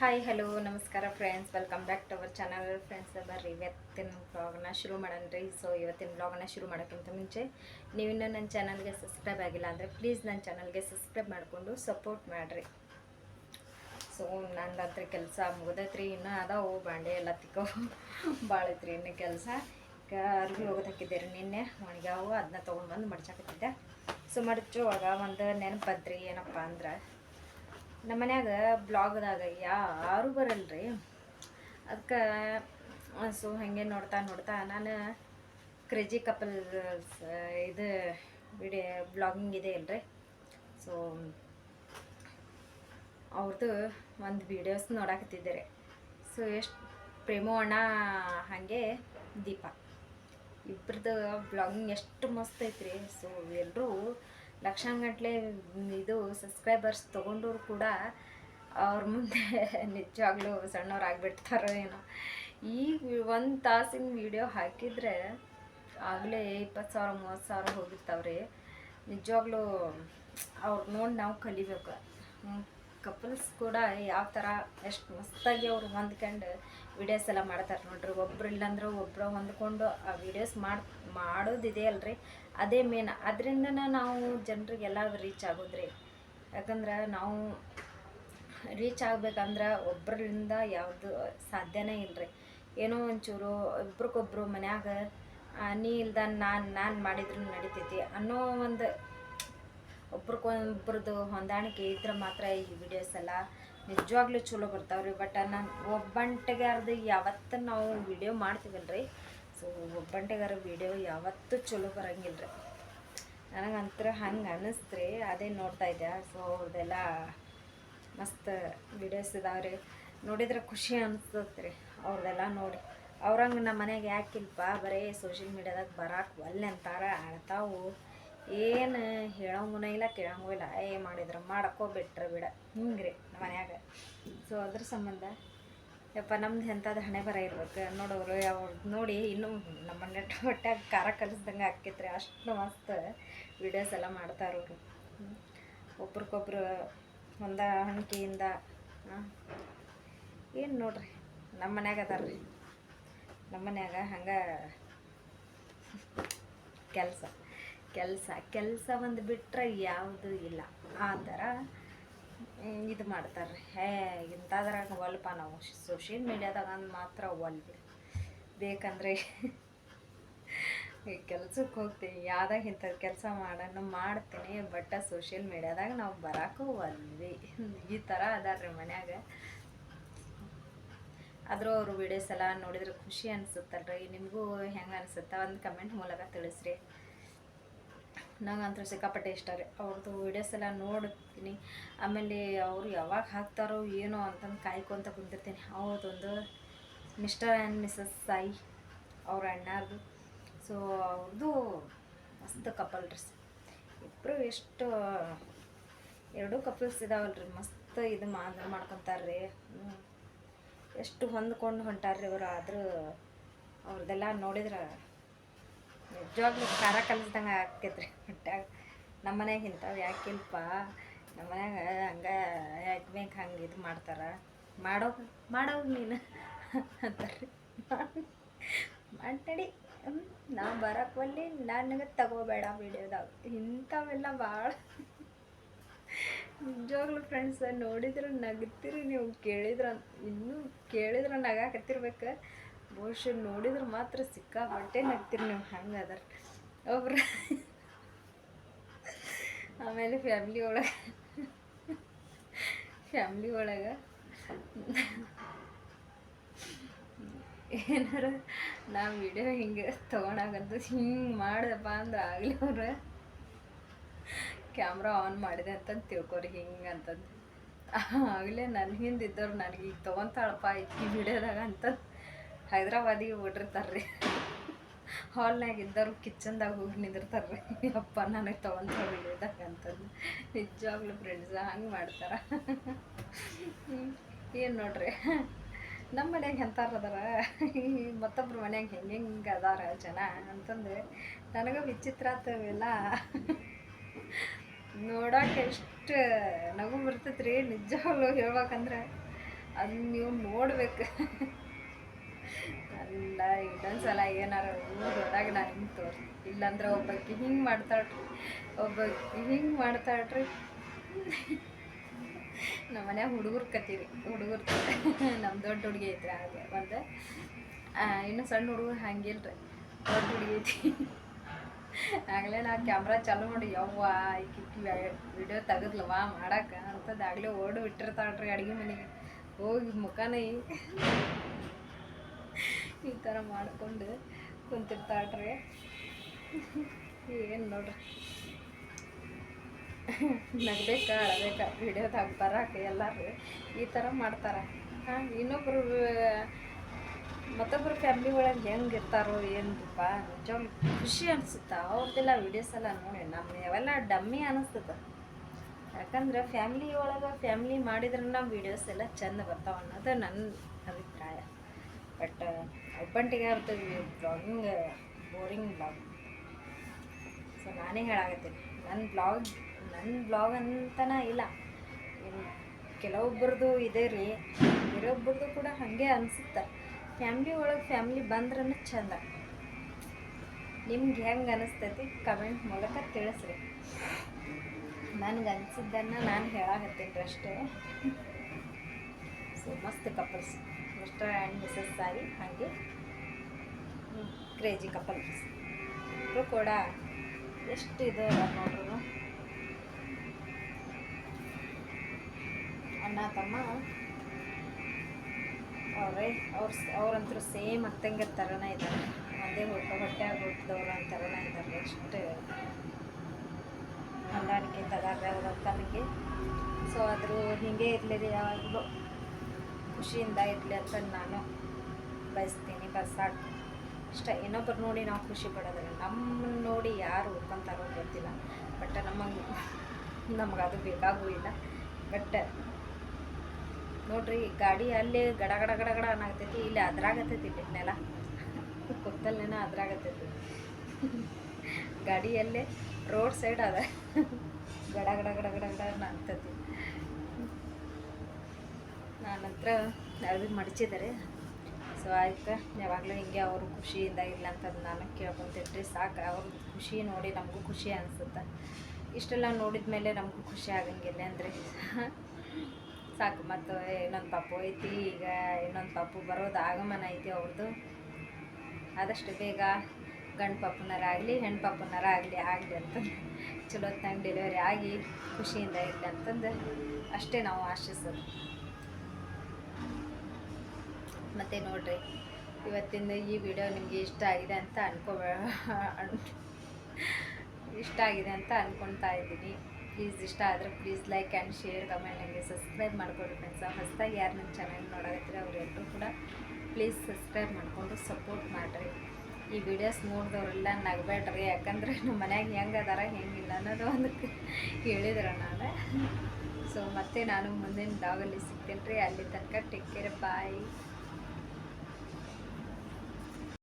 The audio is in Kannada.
ಹಾಯ್ ಹಲೋ ನಮಸ್ಕಾರ friends welcome back to our channel friends ಬರ್ರಿ, ಇವತ್ತಿನ ಬ್ಲಾಗ್ನ ಶುರು ಮಾಡೋಣ ರೀ. ಸೊ ಇವತ್ತಿನ ಬ್ಲಾಗ್ನ ಶುರು ಮಾಡೋಕ್ಕಿಂತ ಮುಂಚೆ ನೀವಿನ್ನೂ ನನ್ನ ಚಾನಲ್ಗೆ ಸಬ್ಸ್ಕ್ರೈಬ್ ಆಗಿಲ್ಲ ಅಂದರೆ ಪ್ಲೀಸ್ ನನ್ನ ಚಾನಲ್ಗೆ ಸಬ್ಸ್ಕ್ರೈಬ್ ಮಾಡಿಕೊಂಡು ಸಪೋರ್ಟ್ ಮಾಡಿರಿ. ಸೊ ನಂದಂತ್ರ ಕೆಲಸ ಮುಗಿದೈತ್ರಿ. ಇನ್ನೂ ಅದಾವು ಬಾಂಡೆ ಎಲ್ಲ ತಿಕ್ಕೋ ಭಾಳ ಐತ್ರಿ ಇನ್ನು ಕೆಲಸ. ಅರ್ಬಿ ಹೋಗೋದು ಹಾಕಿದ್ದೆ ರೀ ನಿನ್ನೆ. ಒಣಗ್ಯಾವು ಅದನ್ನ ತೊಗೊಂಡು ಬಂದು ಮಡ್ಚಾಕತ್ತಿದ್ದೆ ಸೊ ಮಡಚುವಾಗ ಒಂದು ನೆನಪು ಬಂತ್ರಿ ಏನಪ್ಪ ಅಂದ್ರೆ ನಮ್ಮ ಮನ್ಯಾಗ ಬ್ಲಾಗ್ದಾಗ ಯಾರು ಬರಲ್ರಿ. ಅದಕ್ಕೆ ಸೊ, ಹಾಗೆ ನೋಡ್ತಾ ನೋಡ್ತಾ ನಾನು ಕ್ರೇಜಿ ಕಪಲ್ ಇದು ವಿಡಿಯೋ ಬ್ಲಾಗಿಂಗ್ ಇದೆ ಅಲ್ರಿ. ಸೊ ಅವ್ರದ್ದು ಒಂದು ವೀಡಿಯೋಸ್ ನೋಡಾಕತ್ತಿದ್ದಾರೆ. ಸೊ, ಎಷ್ಟು ಪ್ರೇಮೋ ಅಣ್ಣ ಹಾಗೆ ದೀಪ. ಇಬ್ರದ್ದು ಬ್ಲಾಗಿಂಗ್ ಎಷ್ಟು ಮಸ್ತ್ ಐತ್ರಿ. ಸೊ ಎಲ್ಲರೂ ಲಕ್ಷಾಂಗಟ್ಲೆ ಇದು ಸಬ್ಸ್ಕ್ರೈಬರ್ಸ್ ತೊಗೊಂಡವ್ರು ಕೂಡ ಅವ್ರ ಮುಂದೆ ನಿಜವಾಗ್ಲೂ ಸಣ್ಣವ್ರು ಆಗಿಬಿಡ್ತಾರೋ ಏನೋ. ಈ ಒಂದು ತಾಸಿನ ವಿಡಿಯೋ ಹಾಕಿದರೆ ಆಗಲೇ ಇಪ್ಪತ್ತು ಸಾವಿರ, ಮೂವತ್ತು ಸಾವಿರ ಹೋಗಿರ್ತಾವ್ರಿ. ನಿಜವಾಗ್ಲೂ ಅವ್ರು ನೋಡಿ ನಾವು ಕಲಿಬೇಕು. ಕಪಲ್ಸ್ ಕೂಡ ಯಾವ ಥರ ಎಷ್ಟು ಮಸ್ತಾಗಿ ಅವ್ರು ಹೊಂದ್ಕೊಂಡು ವೀಡಿಯೋಸ್ ಎಲ್ಲ ಮಾಡ್ತಾರೆ ನೋಡ್ರಿ. ಒಬ್ರು ಇಲ್ಲಾಂದ್ರೆ ಒಬ್ಬರು ಹೊಂದ್ಕೊಂಡು ಆ ವೀಡಿಯೋಸ್ ಮಾಡಿ ಮಾಡೋದಿದೆ ಅಲ್ರಿ. ಅದೇ ಮೇನ್ ಅದರಿಂದ ನಾವು ಜನರಿಗೆಲ್ಲ ರೀಚ್ ಆಗೋದ್ರಿ. ಯಾಕಂದ್ರೆ ನಾವು ರೀಚ್ ಆಗ್ಬೇಕಂದ್ರೆ ಒಬ್ಬರಿಂದ ಯಾವುದು ಸಾಧ್ಯನೇ ಇಲ್ಲರಿ ಏನೋ ಒಂಚೂರು ಇಬ್ರಿಗೊಬ್ರು ಮನ್ಯಾಗ ನೀ ಇಲ್ದ ನಾನು ನಾನು ಮಾಡಿದ್ರು ನಡಿತೈತಿ ಅನ್ನೋ ಒಂದು ಒಬ್ರಿಗೊಬ್ರದ್ದು ಹೊಂದಾಣಿಕೆ ಇದ್ರೆ ಮಾತ್ರ ಈ ವಿಡಿಯೋಸ್ ಎಲ್ಲ ನಿಜವಾಗ್ಲೂ ಚಲೋ ಬರ್ತಾವ್ರಿ. ಬಟ್ ನಾನು ಒಬ್ಬಂಟಿಗಾರ್ದು ಯಾವತ್ತು ನಾವು ವಿಡಿಯೋ ಮಾಡ್ತೀವಲ್ರಿ. ಸೊ ಒಬ್ಬಂಟಿಗಾರ ವಿಡಿಯೋ ಯಾವತ್ತೂ ಚಲೋ ಬರಂಗಿಲ್ಲ ರೀ ನನಗಂತರ ಹಂಗೆ ಅನ್ನಿಸ್ತ್ರಿ ಅದೇ ನೋಡ್ತಾ ಇದ್ದೆ. ಸೊ ಅವ್ರದ್ದೆಲ್ಲ ಮಸ್ತ್ ವಿಡಿಯೋಸ್ ಇದಾವ್ರಿ. ನೋಡಿದ್ರೆ ಖುಷಿ ಅನಿಸ್ತದೆ ರೀ ಅವ್ರದ್ದೆಲ್ಲ ನೋಡಿ. ಅವ್ರಂಗೆ ನಮ್ಮ ಮನೆಗೆ ಯಾಕಿಲ್ಪ ಬರೀ ಸೋಷಿಯಲ್ ಮೀಡ್ಯಾದಾಗ ಬರಕ್ಕೆ ಒಲ್ಲೆ ಅಂತಾರ. ಆಡ್ತಾವು ಏನು ಹೇಳೋಂಗುನ ಇಲ್ಲ, ಕೇಳೋಂಗೂ ಇಲ್ಲ. ಏ, ಮಾಡಿದ್ರು ಮಾಡಕ್ಕೋ ಬಿಟ್ರೆ ಬಿಡ. ಹಿಂಗೆ ನಮ್ಮ ಮನ್ಯಾಗ. ಸೊ ಅದ್ರ ಸಂಬಂಧ, ಯಪ್ಪ, ನಮ್ದು ಎಂಥದ್ದು ಹಣೆ ಬರ ಇರ್ಬೇಕು. ನೋಡೋರು, ಅವ್ರು ನೋಡಿ ಇನ್ನೂ ನಮ್ಮ ನೆಟ್ ಒಟ್ಟಾಗ ಖಾರ ಕಲಿಸ್ದಂಗೆ ಆಕೈತ್ರಿ ಅಷ್ಟು ಮಸ್ತ್ ವಿಡಿಯೋಸ್ ಎಲ್ಲ ಮಾಡ್ತಾರೆ ಒಬ್ರಿಗೊಬ್ರು ಒಬ್ರಿಗೊಬ್ರು ಹೊಂದಾಣಿಕೆಯಿಂದ ಏನು ನೋಡ್ರಿ? ನಮ್ಮ ಮನ್ಯಾಗ ಅದಾರ ರೀ ನಮ್ಮ ಮನ್ಯಾಗ ಹಂಗೆ ಕೆಲಸ. ಕೆಲಸ ಕೆಲಸ ಒಂದು ಬಿಟ್ಟರೆ ಯಾವುದೂ ಇಲ್ಲ. ಆ ಥರ ಇದು ಮಾಡ್ತಾರೆ ಹೇ ಇಂಥದ್ರಾಗ ಒಲ್ಪ ನಾವು ಸೋಷಿಯಲ್ ಮೀಡ್ಯಾದಾಗ ಮಾತ್ರ ಬಿಡಿ ಬೇಕಂದ್ರೆ ಈ ಕೆಲ್ಸಕ್ಕೆ ಹೋಗ್ತೀನಿ, ಯಾವ್ದಾಗ ಇಂಥದ್ದು ಕೆಲಸ ಮಾಡೋಣ ಮಾಡ್ತೀನಿ, ಬಟ್ ಸೋಷಿಯಲ್ ಮೀಡ್ಯಾದಾಗ ನಾವು ಬರಕ್ಕೂ ಒಲ್ವಿ. ಈ ಥರ ಅದಾರ್ರಿ ಮನ್ಯಾಗ. ಆದರೂ ಅವರು ವಿಡಿಯೋಸ್ ಎಲ್ಲ ನೋಡಿದ್ರೆ ಖುಷಿ ಅನಿಸುತ್ತಲ್ರಿ. ನಿಮಗೂ ಹೆಂಗೆ ಅನಿಸುತ್ತೆ? ಒಂದು ಕಮೆಂಟ್ ಮೂಲಕ ತಿಳಿಸ್ರಿ. ನಂಗಂತೂ ಸಿಕ್ಕಾಪಟ್ಟೆ ಇಷ್ಟ ರೀ. ಅವ್ರದ್ದು ವೀಡಿಯೋಸ್ ಎಲ್ಲ ನೋಡ್ತೀನಿ. ಆಮೇಲೆ ಅವರು ಯಾವಾಗ ಹಾಕ್ತಾರೋ ಏನೋ ಅಂತಂದು ಕಾಯ್ಕೊಂತ ಕುಂತಿರ್ತೀನಿ. ಅವ್ರದ್ದೊಂದು ಮಿಸ್ಟರ್ ಆ್ಯಂಡ್ ಮಿಸಸ್ ಸಾಯಿ ಅವ್ರ ಅಣ್ಣಾರ್ದು. ಸೊ ಅವ್ರದ್ದು ಮಸ್ತ್ ಕಪಲ್ ರೀ. ಇಬ್ಬರು ಎಷ್ಟು, ಎರಡೂ ಕಪಲ್ಸ್ ಇದಾವಲ್ರಿ. ಮಸ್ತ್ ಇದು ಮಾಂದ್ರ ಮಾಡ್ಕೊತಾರೆ ರೀ. ಎಷ್ಟು ಹೊಂದ್ಕೊಂಡು ಹೊಂಟಾರ್ರಿ ಅವರು. ಆದರೂ ಅವ್ರದ್ದೆಲ್ಲ ನೋಡಿದ್ರೆ ನಿಜವಾಗ್ಲೂ ಖಾರ ಕಲಿಸ್ದಂಗೆ ಆಕೈತ್ರಿ. ಹೊಟ್ಯಾಗ ನಮ್ಮ ಮನ್ಯಾಗ ಇಂಥವು ಯಾಕಿಲ್ಪ? ನಮ್ಮ ಮನ್ಯಾಗ ಹಂಗೆ ಯಾಕೆ ಬೇಕು ಹಂಗೆ ಇದು ಮಾಡ್ತಾರೆ? ಮಾಡೋ ಮಾಡೋವು ನೀನು ಅಂತಾರೆ ಮಾತಾಡಿ. ನಾ ಬರಕ್ಕೆ ಒಲ್ಲಿ ನನಗೆ ತಗೋಬೇಡ ವಿಡಿಯೋದಾಗ. ಇಂಥವೆಲ್ಲ ಭಾಳ ನಿಜವಾಗ್ಲೂ ಫ್ರೆಂಡ್ಸ್ ನೋಡಿದ್ರೆ ನಗ್ತೀರಿ ನೀವು ಕೇಳಿದ್ರ, ಇನ್ನೂ ಕೇಳಿದ್ರೆ ನಗಾಕತ್ತಿರ್ಬೇಕು. ಬಹುಶಃ ನೋಡಿದ್ರೆ ಮಾತ್ರ ಸಿಕ್ಕಾಪಟ್ಟೆ ನಗ್ತೀರಿ ನೀವು, ಹಂಗೆ ಒಬ್ರು ಆಮೇಲೆ ಫ್ಯಾಮ್ಲಿ ಒಳಗೆ ಫ್ಯಾಮ್ಲಿ ಒಳಗೆ ಏನಾರ ನಾ ವಿಡಿಯೋ ಹಿಂಗೆ ತೊಗೊಂಡಾಗಂತ ಹಿಂಗೆ ಮಾಡ್ದಪ್ಪ ಅಂದ್ರೆ ಆಗಲಿ ಅವ್ರ. ಕ್ಯಾಮ್ರಾ ಆನ್ ಮಾಡಿದೆ ಅಂತಂದು ತಿಳ್ಕೊರಿ ಹಿಂಗೆ ಅಂತಂದು. ಆಗಲೇ ನನ್ನ ಹಿಂದೆ ಇದ್ದವ್ರು ನನಗೆ ಈಗ ತೊಗೊಂತಾಳಪ್ಪ ಈ ವಿಡಿಯೋದಾಗ ಅಂತ ಹೈದ್ರಾಬಾದಿಗೆ ಬಿಟ್ಟಿರ್ತಾರೆ ರೀ ಹಾಲ್ನಾಗ ಇದ್ದವ್ರು ಕಿಚನ್ದಾಗ ಹೋಗಿ ನಿಂದಿರ್ತಾರ್ರಿ. ಅಪ್ಪ ನನಗೆ ತೊಗೊಂತಾಳ ವಿಡಿಯೋದಾಗ ಅಂತಂದು ನಿಜವಾಗ್ಲೂ ಫ್ರೆಂಡ್ಸ್ ಹಂಗೆ ಮಾಡ್ತಾರೆ. ಏನು ನೋಡ್ರಿ? ನಮ್ಮ ಮನ್ಯಾಗ ಎಂತಾರ ಅದಾರ? ಮತ್ತೊಬ್ರ ಮನ್ಯಾಗ ಹೆಂಗೆ ಹೆಂಗೆ ಅದಾರ ಜನ ಅಂತಂದು ನನಗೆ ವಿಚಿತ್ರ ಆತವೆಲ್ಲ. ನೋಡಕ್ಕೆ ಎಷ್ಟು ನಗು ಬರ್ತೈತ್ರಿ. ನಿಜವಾಗ್ಲೂ ಹೇಳ್ಬೇಕಂದ್ರೆ, ಅದು ನೀವು ನೋಡ್ಬೇಕು. ಅಲ್ಲ ಇನ್ನೊಂದ್ಸಲ ಏನಾರ ಹೋದಾಗ ನಾನು ಹಿಂಗೆ ತೋರಿಸಿ ಇಲ್ಲಾಂದ್ರೆ ಒಬ್ಬಾಕಿ ಹಿಂಗೆ ಮಾಡ್ತಾಳ್ರಿ. ಒಬ್ಬಾಕಿ ಹಿಂಗೆ ಮಾಡ್ತಾಳ್ರಿ. ನಮ್ಮ ಮನ್ಯಾಗ ಹುಡುಗರು ಕತ್ತೀರಿ ಹುಡುಗರು. ನಮ್ಮ ದೊಡ್ಡ ಹುಡುಗಿ ಐತ್ರಿ ಹಾಗೆ. ಒಂದು ಇನ್ನು ಸಣ್ಣ ಹುಡುಗರು ಹಂಗಿಲ್ರಿ. ದೊಡ್ಡ ಹುಡುಗಿ ಐತಿ. ಆಗಲೇ ನಾ ಕ್ಯಾಮ್ರಾ ಚಾಲು ಮಾಡಿ, ಯವ್ವ, ಈಕಿ ವಿಡಿಯೋ ತೆಗದ್ಲವ ಮಾಡಕ್ಕೆ ಅಂತದ್ದು ಆಗಲೇ ಓಡಿ ಬಿಟ್ಟಿರ್ತಾಳ್ರಿ ಅಡುಗೆ ಮನೆಗೆ. ಹೋಗಿ ಮುಖನ ಈ- ಥರ ಮಾಡ್ಕೊಂಡು ಕುಂತಿರ್ತಾಳ್ರಿ. ಏನು ನೋಡ್ರಿ. ನಗ್ಬೇಕಾ, ಅಳಬೇಕಾ? ವಿಡಿಯೋದಾಗ ಬರಕ್ಕೆ ಎಲ್ಲರೂ ಈ ಥರ ಮಾಡ್ತಾರೆ. ಹಾಂ ಇನ್ನೊಬ್ಬರು ಮತ್ತೊಬ್ಬರು ಫ್ಯಾಮ್ಲಿ ಒಳಗೆ ಹೆಂಗೆ ಇರ್ತಾರೋ ಏನಪ್ಪ ನಿಜ ಖುಷಿ ಅನಿಸುತ್ತೆ? ಅವ್ರದ್ದೆಲ್ಲ ವಿಡಿಯೋಸ್ ಎಲ್ಲ ನೋಡಿ ನಮ್ಮ ಅವೆಲ್ಲ ಡಮ್ಮಿ ಅನಿಸ್ತದೆ. ಯಾಕಂದ್ರೆ ಫ್ಯಾಮ್ಲಿ ಒಳಗೆ ಫ್ಯಾಮ್ಲಿ ಮಾಡಿದ್ರೆ ನಮ್ಮ ವೀಡಿಯೋಸ್ ಎಲ್ಲ ಚೆಂದ ಬರ್ತಾವ ಅನ್ನೋದು ನನ್ನ ಅಭಿಪ್ರಾಯ. ಬಟ್ ಒಬ್ಬಂಟಿಗೆ ಆಗ್ತದೆ ಬ್ಲಾಗಿಂಗ್ ಬೋರಿಂಗ್ ಬ್ಲಾಗ್ ಸೊ ನಾನೇ ಹೇಳಾಗತ್ತೀನಿ ನನ್ನ ಬ್ಲಾಗ್ ನನ್ನ ಬ್ಲಾಗ್ ಅಂತನ ಇಲ್ಲ. ಕೆಲವೊಬ್ಬರದು ಇದೆ ರೀ. ಬೇರೊಬ್ಬರದು ಕೂಡ ಹಾಗೆ ಅನಿಸುತ್ತೆ. ಫ್ಯಾಮ್ಲಿ ಒಳಗೆ ಫ್ಯಾಮ್ಲಿ ಬಂದ್ರೂ ಚಂದ. ನಿಮ್ಗೆ ಹೆಂಗೆ ಅನಿಸ್ತೈತಿ ಕಮೆಂಟ್ ಮೂಲಕ ತಿಳಿಸ್ರಿ. ನನಗೆ ಅನಿಸಿದ್ದನ್ನು ನಾನು ಹೇಳಾಕತ್ತೀನಿ ರೀ ಅಷ್ಟೇ. ಸೊ ಮಸ್ತ್ couples mister and Mrs sorry ಹಾಗೆ ಕ್ರೇಜಿ ಕಪಲ್ಸ್ ಇಬ್ಬರು ಕೂಡ ಎಷ್ಟು ಇದು ನೋಡ್ರು ಅಣ್ಣ, ತಮ್ಮ? ಅವರೇ, ಅವ್ರ ಅವ್ರಂತರೂ ಸೇಮ್ ಅತ್ತಂಗೆ ಥರನೇ ಇದ್ದಾರೆ. ಒಂದೇ ಹೊಟ್ಟೆ ಹೊಟ್ಟೆಯಾಗ ಹುಟ್ಟಿದವ್ರು ಥರನೇ ಇದ್ದಾರೆ. ಎಷ್ಟು ಹೊಂದಾಣಿಕೆ ತಗಾರ ಅವ್ರ ಅಕ್ಕನಿಗೆ. ಸೊ ಆದರೂ ಹೀಗೆ ಇರಲಿ ರೀ ಯಾವಾಗಲೂ. ಖುಷಿಯಿಂದ ಇರಲಿ ಅಂತ ನಾನು ಬಯಸ್ತೀನಿ. ಬಸ್ಸಾಕ್ ಇಷ್ಟ ಇನ್ನೊಬ್ಬರು ನೋಡಿ ನಾವು ಖುಷಿ ಪಡೋದಿಲ್ಲ ನಮ್ಮನ್ನ ನೋಡಿ ಯಾರು ಉಳ್ಕೊಂತಾರೋ ಗೊತ್ತಿಲ್ಲ. ಬಟ್ ನಮಗೆ ನಮ್ಗೆ ಅದು ಬೇಕಾಗೂ ಇಲ್ಲ ಬಟ್ ನೋಡ್ರಿ, ಗಾಡಿ ಅಲ್ಲೇ ಗಡ ಗಡ ಗಡ ಗಡ ಅನ್ನಾಗತೈತಿ ಇಲ್ಲಿ ಅದ್ರಾಗತೈತಿ ಇಲ್ಲಿ ನೆಲ ಕುತ್ತಲ್ಲೇನ ಅದ್ರಾಗತೈತಿ ಗಾಡಿಯಲ್ಲೇ ರೋಡ್ ಸೈಡ್ ಅದ. ಗಡ ಗಡ ಗಡ ಗಡ ಗಡ ಅಂತೈತಿ ಹತ್ರ ಅದು ಮಡಚಿದ್ದಾರೆ. ಸೊ ಆಯ್ತು? ಯಾವಾಗಲೂ ಹಿಂಗೆ ಅವರು ಖುಷಿಯಿಂದ ಇಲ್ಲ ಅಂತಂದು ನಾನು ಕೇಳ್ಕೊತಿದ್ರಿ ಸಾಕು. ಅವ್ರ ಖುಷಿ ನೋಡಿ ನಮಗೂ ಖುಷಿ ಅನಿಸುತ್ತೆ. ಇಷ್ಟೆಲ್ಲ ನೋಡಿದ ಮೇಲೆ ನಮಗೂ ಖುಷಿ ಆಗಂಗಿಲ್ಲ ಅಂದರೆ. ಸಾಕು. ಮತ್ತು ಇನ್ನೊಂದು ಪಾಪು ಐತಿ. ಈಗ ಇನ್ನೊಂದು ಪಾಪು ಬರೋದು ಆಗಮನ ಐತಿ ಅವ್ರದ್ದು ಆದಷ್ಟು ಬೇಗ ಗಂಡು ಪಪ್ಪನರಾಗಲಿ ಹೆಣ್ಣು ಪಪ್ಪನರ ಆಗಲಿ ಆಗಲಿ ಅಂತಂದು ಚಲೋತ್ನಾಗ ಡೆಲಿವರಿ ಆಗಿ ಖುಷಿಯಿಂದ ಇರಲಿ ಅಂತಂದು ಅಷ್ಟೇ ನಾವು ಆಶಿಸೋದು. ಮತ್ತು ನೋಡ್ರಿ, ಇವತ್ತಿಂದ ಈ ವಿಡಿಯೋ ನಿಮಗೆ ಇಷ್ಟ ಆಗಿದೆ ಅಂತ ಅನ್ಕೋ ಇಷ್ಟ ಆಗಿದೆ ಅಂತ ಅನ್ಕೊಂತಾ ಇದ್ದೀನಿ. ಪ್ಲೀಸ್ ಇಷ್ಟ ಆದರೆ please like and share comment ನನಗೆ ಸಬ್ಸ್ಕ್ರೈಬ್ ಮಾಡ್ಕೊಡಿ ಫ್ರೆಂಡ್ಸ್ ಹೊಸದಾಗಿ ಯಾರು ನನ್ನ ಚಾನಲ್ ನೋಡಕತ್ತೀರ ಅವರೆಲ್ಲರೂ ಕೂಡ ಪ್ಲೀಸ್ ಸಬ್ಸ್ಕ್ರೈಬ್ ಮಾಡಿಕೊಂಡು ಸಪೋರ್ಟ್ ಮಾಡಿರಿ. ಈ ವಿಡಿಯೋಸ್ ನೋಡಿದವರೆಲ್ಲ ನಗಬೇಡ್ರಿ ಯಾಕಂದ್ರೆ ನಮ್ಮ ಮನ್ಯಾಗ ಹೆಂಗೆ ಅದಾರ, ಹೆಂಗಿಲ್ಲ ಅನ್ನೋದು ಒಂದು ಹೇಳಿದ್ರೆ ನಾನು. ಸೊ ಮತ್ತೆ ನಾನು ಮುಂದಿನ ಬ್ಲಾಗಲ್ಲಿ ಸಿಗ್ತೀನಿ ರೀ ಅಲ್ಲಿ ತನಕ ಟೇಕ್ ಕೇರ್ ಬಾಯ್